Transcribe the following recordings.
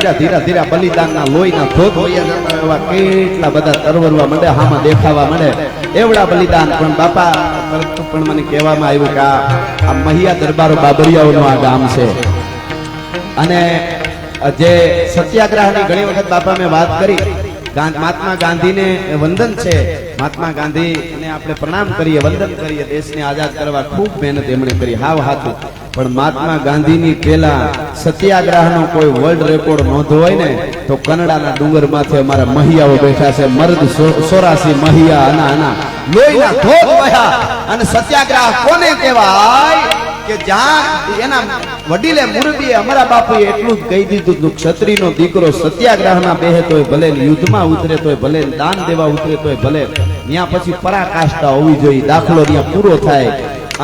ધીરા ધીરા ધીરા, બલિદાનના લોહીના ધોધ એવા કેટલા બધા તરવરવા માંડે હામાં દેખાવા માંડે. એવડા બલિદાન પણ બાપા, પણ મને કહેવામાં આવ્યું કે આ મહિયા દરબારો બાબરિયાઓનું આ ગામ છે. અને જે સત્યાગ્રહની ઘણી વખત બાપા મેં વાત કરી મહાત્મા ગાંધીને વંદન છે. મહાત્મા ગાંધીને આપણે પ્રણામ કરીએ, વંદન કરીએ, દેશને આઝાદ કરવા ખૂબ મહેનત એમણે કરી, હાવ હાથું. પણ મહાત્મા ગાંધીની પહેલા સત્યાગ્રહનો કોઈ વર્લ્ડ રેકોર્ડ નોંધો હોય ને, તો કનડાના ડુંગર માથે અમારા મહિયાઓ બેઠા છે, મર્દ સોરાસી મહિયા, આના આના. લોહીના ધોધ વહ્યા. અને સત્યાગ્રહ કોને કહેવાય? કે જ્યાં એના વડીલે મુરબીએ અમારા બાપુએ એટલું જ કહી દીધું હતું, ક્ષત્રિયનો દીકરો સત્યાગ્રહના બેહે તોય ભલે યુદ્ધમાં ઉતરે તોય ભલે દાન દેવા ઉતરે તોય ભલે ત્યાં પછી પરાકાષ્ઠા હોવી જોઈએ, દાખલો ત્યાં પૂરો થાય.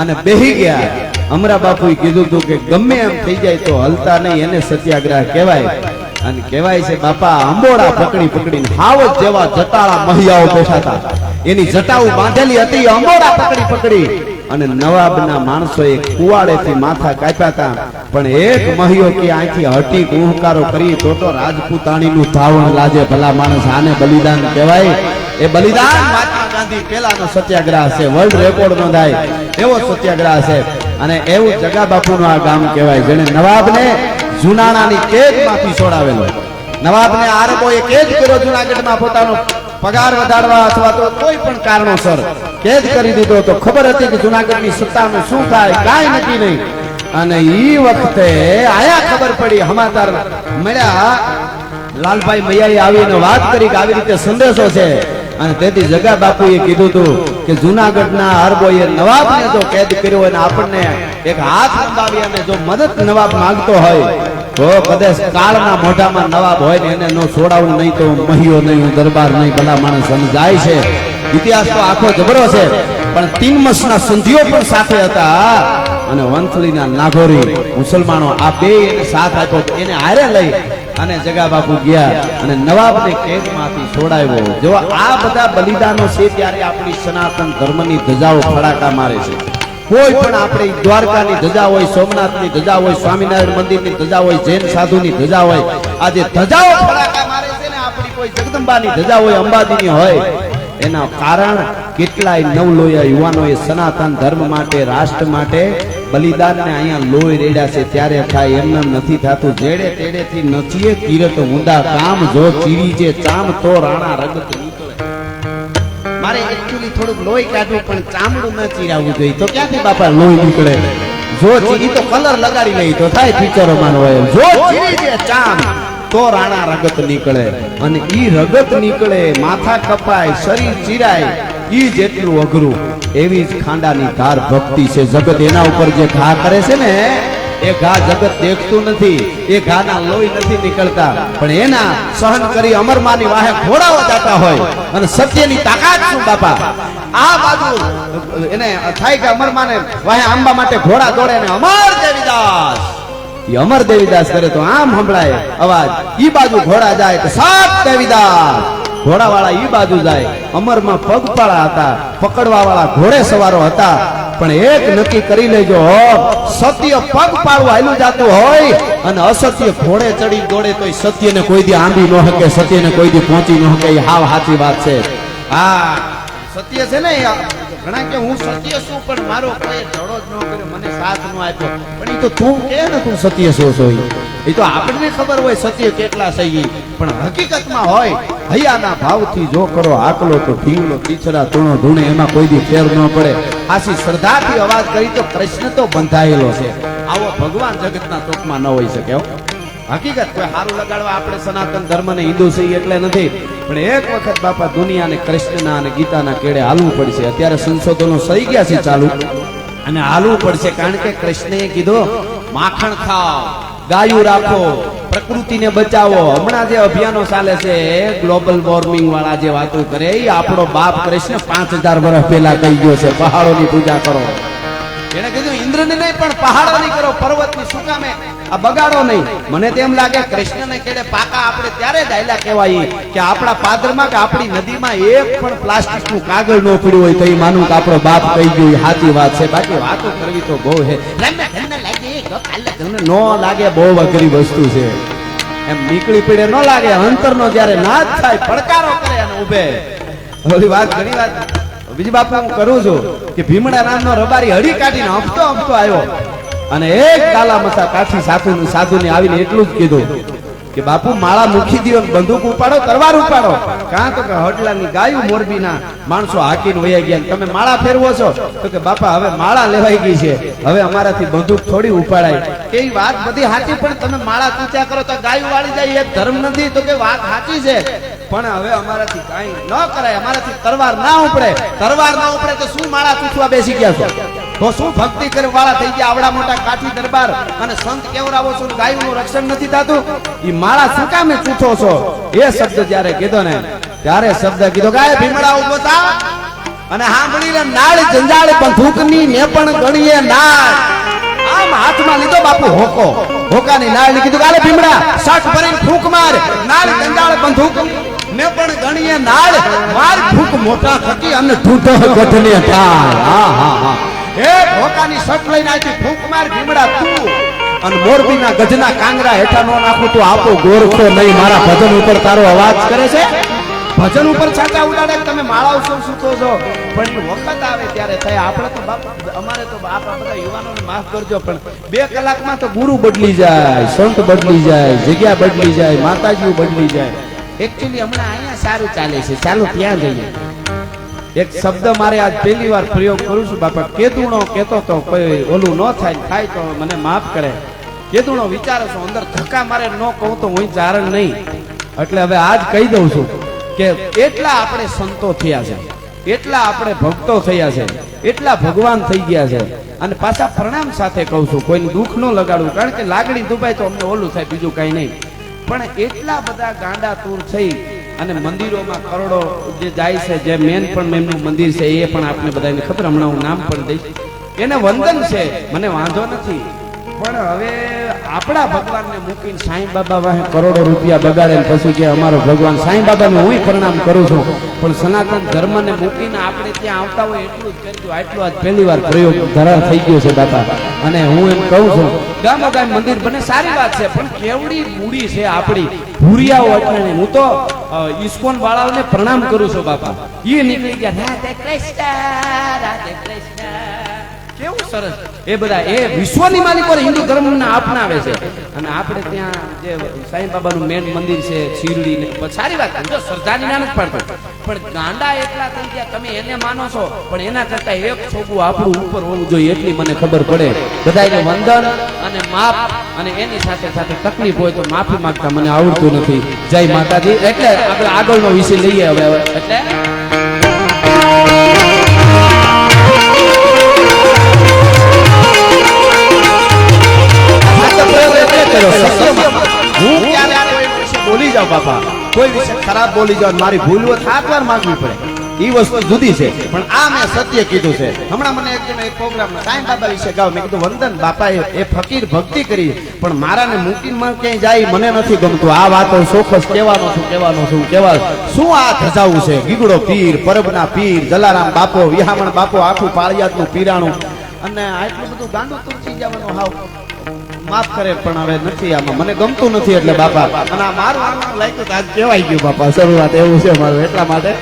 અને બેહી ગયા. અમારા બાપુએ કીધું હતું કે ગમે એમ થઈ જાય તો હલતા નહીં, એને સત્યાગ્રહ કહેવાય. અને કહેવાય છે, બાપા અંબોડા પકડી પકડીને હાવ જ જેવા જટાળા મહિયાઓ બેઠા હતા એની જટાઓ બાંધેલી હતી અંબોડા પકડી પકડી. અને નવાબના માણસોએ કુવાડેથી માથા કાપ્યા હતા પણ એક મહિયો કે અહીંથી હટી ગુહકારો કરી તો તો રાજપૂતાણીનું ધાવણ લાજે ભલા માણસ. આને બલિદાન કહેવાય? એ બલિદાન મહાત્મા ગાંધી પેલાનો સત્યાગ્રહ છે. વર્લ્ડ રેકોર્ડ નોંધાય. એવો સત્યાગ્રહ છે. અને એવું જગા બાપુનું આ ગામ કહેવાય જેને નવાબને જુનાણાની કેદમાંથી છોડાવેલો. નવાબને આરબોએ કેદ કર્યો જુનાગઢમાં પોતાનો પગાર વધારવા અથવા તો કોઈ પણ કારણોસર કેદ કરી દીધો તો ખબર હતી કે જુનાગઢની સત્તાનું શું થાય, કાંઈ નક્કી નહીં. અને ઈ વખતે આયા ખબર પડી, હમાતાર મળ્યા, લાલભાઈ મૈયાએ આવીને વાત કરી કે આવી રીતે સંદેશો છે. અને તેથી જગા બાપુએ કીધું હતું કે જુનાગઢના અરબોએ નવાબને જો કેદ કર્યો અને આપણને એક હાથ લંબાવી અને જો મદદ નવાબ માંગતો હોય તો કદાચ કાળના મોઢામાં નવાબ હોય ને એને નો છોડાવું, નહીં તો મહિયો નહીં, હું દરબાર નહીં, ભલા માણસ સમજાય છે. ઇતિહાસ તો આખો જબરો છે. પણ તીનમસના સંધિઓ પણ સાથે હતા. અને વંથલીના નાગોરી મુસલમાનો આ બે એને સાથ આપ્યો એને હારે લઈ અને જગા બાપુ ગયા અને નવાબને કેદમાંથી છોડાવ્યો. જો આ બધા બલિદાનો છે ત્યારે આપણી સનાતન ધર્મની ધજાઓ ફડાકા મારે છે. કોઈ પણ આપણે દ્વારકાની ધજા હોય, સોમનાથની ધજા હોય, સ્વામિનારાયણ મંદિરની ધજા હોય, જૈન સાધુની ધજા હોય આ જે ધજાઓ ફડાકા મારે છે ને, આપણી કોઈ જગદંબાની ધજા હોય, અંબાજીની હોય, એના કારણ કેટલાય નવલોયા યુવાનોએ સનાતન ધર્મ માટે, રાષ્ટ્ર માટે બલિદાનને અહીંયા લોહી રેડ્યા છે, ત્યારે થાય એમને નથી થતું. જેડે તેડેથી નથી કિરત ઊંડા કામ, જો ચીરી જે ચામ, તો રાણા રગત મારે એકચ્યુઅલી થોડુંક લોહી કાઢવું પણ ચામડું ન ચીરાવવું જોઈએ. તો ક્યાંથી બાપા લોહી નીકળે? જો ચીરી તો કલર લગાડી લઈ તો થાય પિક્ચરોમાં હોય જો ચીરી દે ચામ તો રાણા રગત નીકળે. અને ઈ રગત નીકળે માથા કપાય શરીર ચીરાય ઈ જેટલું અઘરું. એવી જ ખાંડાની ધાર ભક્તિ છે. જગત એના ઉપર જે ઘા કરે છે ને એ એ ઘોડા દોડે ને અમર દેવીદાસ. ઈ અમર દેવીદાસ કરે તો આમ સંભળાય, અવાજ, ઈ બાજુ ઘોડા જાય તો સાત દેવીદાસ. ઘોડાવાળા ઈ બાજુ જાય, અમરમાં પગપાળા હતા પકડવા વાળા ઘોડે સવારો હતા પણ એક નક્કી કરી લેજો સત્ય પગ પાડવા હાલ્યું જાતું હોય અને અસત્ય ઘોડે ચડી દોડે તો સત્યને કોઈ દી આંબી ન શકે સત્યને કોઈ દી પહોંચી ન શકે એ હાવ સાચી વાત છે. હા, સત્ય છે ને ઘણા કે હું સત્ય છું, પણ મારો કોઈ ધડો જ ન કર્યો, મને સાથ ન આપ્યો. પણ એ તો તું કે ને તું સત્ય શું છો એ તો આપણને ખબર હોય સત્ય કેટલા છે પણ હકીકતમાં હોય, હૈયાના ભાવથી જો કરો, આકલો તો ઢીંગલો પીછડા તૂણો, ધૂણે, એમાં કોઈ દી ફેર ન પડે. આછી શ્રદ્ધાથી અવાજ કરી તો કૃષ્ણ તો બંધાયેલો છે. આવો ભગવાન જગતના તોકમાં ન હોઈ શકે હકીકત કોઈ સારું લગાડવા આપણે સનાતન ધર્મ ને હિન્દુ છીએ એટલે નથી. પણ એક વખત બાપા દુનિયાને કૃષ્ણના અને ગીતાના કેડે હાલવું પડશે. અત્યારે સંશોધનો સહી ગયા છે ચાલુ. અને હાલવું પડશે. કારણ કે કૃષ્ણએ કીધો, માખણ ખાઓ. ગાયું રાખો, પ્રકૃતિને બચાવો. હમણાં જે અભિયાનો ચાલે છે, ગ્લોબલ વોર્મિંગ વાળા જે વાતો કરે એ આપણો બાપ કૃષ્ણ પાંચ હજાર વર્ષ પહેલા કહી ગયો છે, પહાડોની પૂજા કરો. એને કીધું, ઇન્દ્રને નહીં, પણ પહાડોની કરો, પર્વતની શું કામે? આ બગાડો નહીં. મને તેમ લાગે, કૃષ્ણને કેડે પાકા આપણે ત્યારે ડાયલા કહેવાય, કે આપણા પાદરમાં કે આપણી નદીમાં એક પણ પ્લાસ્ટિકનું કાગળ ન પડ્યું હોય તો એ માનું કે આપણો બાપ કહી ગયો એ સાચી વાત છે, બાકી વાતો કરવી તો બહુ છે તમને ન લાગે બહુ અઘરી વસ્તુ છે. એમ નીકળી પીડે ન લાગે, અંતરનો જ્યારે નાદ થાય, પડકારો કરે અને ઉભે ઓલી વાત, ઘણી વાત. બીજી બાપુ, હું કરું છું કે ભીમડા નામનો રબારી હળી કાઢીને હફતો હફતો આવ્યો. અને એક કાલા મસા કાઠી સાધુ સાધુને આવીને એટલું જ કીધું. કે બાપુ, માળા મૂકી દો બંદૂક ઉપાડો તરવાર ઉપાડો. કાં તો કે હડલાની ગાયું મોરબીના માણસો હાકીને વયા ગયા તમે માળા ફેરવો છો? તો કે બાપા, હવે માળા લેવાઈ ગઈ છે. હવે અમારાથી બંદૂક થોડી ઉપાડાય. એ વાત બધી સાચી પણ તમે માળા કૂચ્યા કરો તો ગાયું વાળી જાય, એ ધર્મ નથી. તો કે વાત સાચી છે. પણ હવે અમારાથી કાંઈ ન કરાય, અમારાથી તરવાર ના ઉપડે. તરવાર ના ઉપડે તો શું માળા તૂટવા બેસી ગયા છો? તો શું ભક્તિ કરવા વાળા થઈ ગયા આવડા મોટા કાઠી દરબાર? અને સંત કેવરાવો છો ગાયનું રક્ષણ નથી થતું? એ માળા શું કામે ચૂથો છો? એ શબ્દ જ્યારે કીધો ને, ત્યારે શબ્દ કીધો, ગાય ભીમડા ઊભો થા. અને સાંભળી લે નાળ જંજાળ બંદૂકની ને પણ ગણીએ નાળ. આમ હાથમાં લીધો બાપુ હોકો. હોકાની નાળ કીધું ગાલે ભીમડા શટ ભરીને ફૂંક માર. નાળ જંજાળ બંદૂક ને પણ ગણીએ નાળ. માર ફૂંક મોટા થકી અને ઢૂંઢો ગઢને થાય હા હા હા. એક ભોકાની શર્ટ લઈને આવી ફૂંક માર ભીમડા તું. અને મોરબીના ગજના કાંગરા હેઠા નો નાખું તું આપો ગોરખો નહીં, મારા ભજન ઉપર તારો અવાજ કરે છે? ભજન ઉપર છાંટા ઉડાડે તમે માળા શું સૂતો છો? પણ વખત આવે ત્યારે થાય. આપણે તો બાપ, અમારે તો આપણા બધા યુવાનોને માફ કરજો, પણ બે કલાકમાં તો ગુરુ બદલી જાય, સંત બદલી જાય, જગ્યા બદલી જાય માતાજી બદલી જાય. એકચ્યુઅલી હમણાં અહીંયા સારું ચાલે છે. ચાલો ત્યાં જઈએ. એક શબ્દ મારે આજ પહેલી વાર પ્રયોગ કરું છું, બાપા. કેતુણો કેતો તો કોઈ ઓલું ન થાય થાય તો મને માફ કરે. કેતુણો વિચારો છો, અંદર ધક્કા મારે ન કહું તો હું ચારણ નહીં. એટલે હવે આજ કહી દઉં છું કે એટલા આપણે સંતો થયા છે, એટલા આપણે ભક્તો થયા છે, એટલા ભગવાન થઈ ગયા છે. અને પાછા પ્રણામ સાથે કહું છું, કોઈને દુઃખ ન લગાડવું, કારણ કે લાગણી દુભાય તો અમને ઓલું થાય, બીજું કઈ નહીં. પણ એટલા બધા ગાંડા તૂર થઈ અને મંદિરોમાં કરોડો જે જાય છે, જે મેન પણ એમનું મંદિર છે, એ પણ આપને બધાને ખબર, હમણાં હું નામ પણ દઈશ. એને વંદન છે, મને વાંધો નથી. પણ હવે આપણા ભગવાનને મૂકીને સાંઈ બાબા વાહે કરોડો રૂપિયા બગાડે પછી કે અમારો ભગવાન સાંઈ બાબાને હું પ્રણામ કરું છું. પણ સનાતન ધર્મને મૂકીને આપણે ત્યાં આવતા હોય એટલું જ કરજો આટલું આજ પહેલી વાર પ્રયોગ ધરા થઈ ગયો છે બાપા. અને હું એમ કહું છું ગામ ગામ મંદિર બને, સારી વાત છે, પણ કેવડી મૂડી છે આપણી. ભૂરિયાઓ એટલે હું તો ઇસ્કોન વાળાઓને પ્રણામ કરું છું, બાપા. એ નીકળી ગયા. રાધે કૃષ્ણ રાધે કૃષ્ણ. કેવું સરસ? એ બધા, એ વિશ્વની માલિકો હિન્દુ ધર્મને અપનાવે છે. અને આપણે ત્યાં જે સાંઈ બાબાનું મેન મંદિર છે, શિરડી સારી વાત જો તો શ્રદ્ધાની ના નથી પણ ગાંડા એટલા થઈ ગયા, તમે એને માનો છો, પણ એના કરતા એક છોકું આપણું ઉપર હોવું જોઈએ એટલી મને ખબર પડે. બધાને વંદન અને માપ, અને એની સાથે સાથે તકલીફ હોય તો માફી માંગતા મને આવડતું નથી. જય માતાજી. એટલે આપણે આગળનો વિષય લઈએ હવે. એટલે વિશે બાપા. કોઈ વિશે ખરાબ બોલી જાઉં મારી ભૂલ હોય તો વાર માંગવી પડે. એ વસ્તુ જુદી છે, પણ આ મેં સત્ય કીધું છે. હમણાં મને એક એક પ્રોગ્રામ સાંઈ બાબા વિશે ગાવ. મેં કીધું, વંદન બાપા એ ફકીર ભક્તિ કરી, પણ મારાને મૂકીને માં ક્યાંય જાય મને નથી ગમતું. આ વાતો ચોક્કસ કહેવાનો છું કહેવાનો છું, કહેવા. શું આ ધજાવું છે? ગીગડો પીર, પરબના પીર, જલારામ બાપો, વિહામણ બાપો, આખું પાળિયાતનું પીરાણું. અને આટલું બધું ગાંડું તુરસી જવાનું હાવ. માફ કરે, પણ હવે નથી આમાં. મને ગમતું નથી એટલે બાપા. અને આ મારું લાગ્યું આજ કહેવાય ગયું બાપા. શરૂઆત એવું છે મારું એટલા માટે.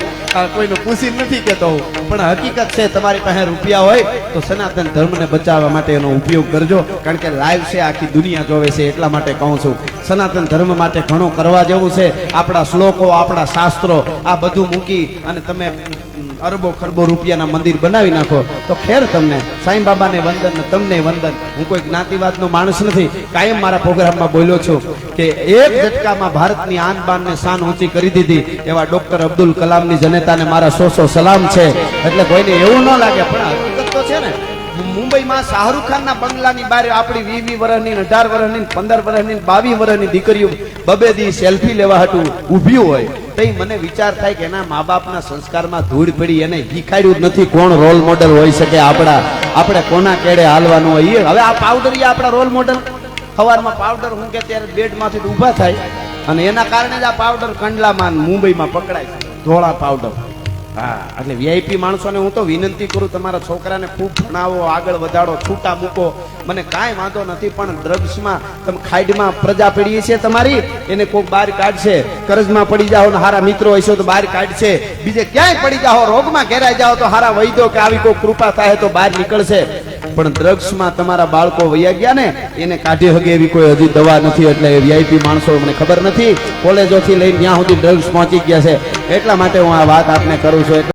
કોઈનું પૂછી નથી કેતો હું. પણ હકીકત છે, તમારી પાસે રૂપિયા હોય તો સનાતન ધર્મને બચાવવા માટે એનો ઉપયોગ કરજો. કારણ કે લાઈવ છે, આખી દુનિયા જોવે છે, એટલા માટે કહું છું. સનાતન ધર્મ માટે ઘણું કરવા જેવું છે. આપણા શ્લોકો, આપણા શાસ્ત્રો, આ બધું મૂકી અને તમે અરબો ખરબો રૂપિયાના મંદિર બનાવી નાખો. તો ખેર તમને, સાંઈ બાબાને વંદન તમને વંદન. હું કોઈ જ્ઞાતિવાદનો માણસ નથી. કાયમ મારા પ્રોગ્રામમાં બોલ્યો છું કે એક ઝટકામાં ભારતની આન બાનને શાન ઊંચી કરી દીધી. એવા ડોક્ટર અબ્દુલ કલામની જનતાને મારા સો સો સલામ છે. એટલે કોઈને એવું ન લાગે, પણ હકીકત તો છે ને. મુંબઈમાં શાહરુખ ખાનના બંગલાની બહાર આપણી વી વી વર્ષની અઢાર વર્ષની પંદર વર્ષની બાવીસ વર્ષની દીકરીઓ બબે દી સેલ્ફી લેવા હતું ઊભી હોય. તો ઈ મને વિચાર થાય કે એના મા બાપના સંસ્કારમાં ધૂળ પડી એને શીખાડ્યું જ નથી કોણ રોલ મોડલ હોઈ શકે આપણા, આપણે કોના કેડે હાલવાનું હોય એ હવે આ પાવડર એ આપણા રોલ મોડલ સવારમાં પાવડર હું કે ત્યારે બેડમાંથી ઊભા થાય. અને એના કારણે જ આ પાવડર કંડલામાં મુંબઈમાં પકડાય ધોળા પાવડર હા, એટલે વીઆઈપી માણસોને હું તો વિનંતી કરું, તમારા છોકરાને ખૂબ ભણાવો, આગળ વધારો, છૂટા મૂકો. મને કાંઈ વાંધો નથી, પણ ડ્રગ્સમાં તમે ખાઈડમાં પ્રજા પડી છે તમારી, એને કોઈ બહાર કાઢશે. કરજમાં પડી જાઓ ને હારા મિત્રો હશો તો બહાર કાઢશે. બીજે ક્યાંય પડી જાઓ, રોગમાં ઘેરાઈ જાઓ તો હારા વૈદ્યો કે આવી કોઈ કૃપા થાય તો બહાર નીકળશે. પણ ડ્રગ્સમાં તમારા બાળકો વૈયા ગયા ને, એને કાઢી હગે એવી કોઈ હજી દવા નથી, એટલે વીઆઈપી માણસો મને ખબર નથી. કોલેજોથી લઈને ત્યાં સુધી ડ્રગ્સ પહોંચી ગયા છે. એટલા માટે હું આ વાત આપને કરું છું.